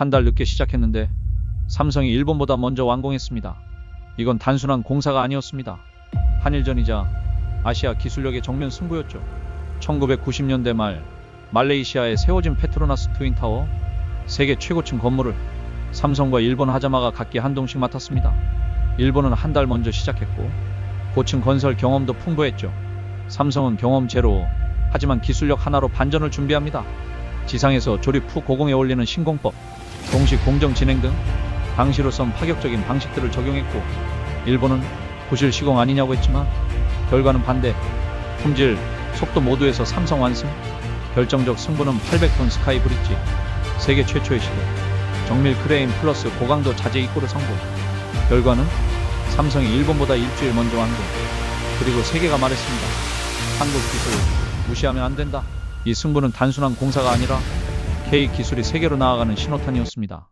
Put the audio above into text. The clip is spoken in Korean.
한 달 늦게 시작했는데 삼성이 일본보다 먼저 완공했습니다. 이건 단순한 공사가 아니었습니다. 한일전이자 아시아 기술력의 정면 승부였죠. 1990년대 말 말레이시아에 세워진 페트로나스 트윈타워 세계 최고층 건물을 삼성과 일본 하자마가 각기 한 동씩 맡았습니다. 일본은 한 달 먼저 시작했고 고층 건설 경험도 풍부했죠. 삼성은 경험 제로 하지만 기술력 하나로 반전을 준비합니다. 지상에서 조립 후 고공에 올리는 신공법, 동식 공정 진행 등 당시로선 파격적인 방식들을 적용했고 일본은 부실 시공 아니냐고 했지만 결과는 반대. 품질, 속도 모두에서 삼성 완승. 결정적 승부는 800톤 스카이 브릿지. 세계 최초의 시도. 정밀 크레인 플러스 고강도 자재 입고르 성공. 결과는 삼성이 일본보다 일주일 먼저 완공. 그리고 세계가 말했습니다. 한국 기술 무시하면 안 된다. 이 승부는 단순한 공사가 아니라 K 기술이 세계로 나아가는 신호탄이었습니다.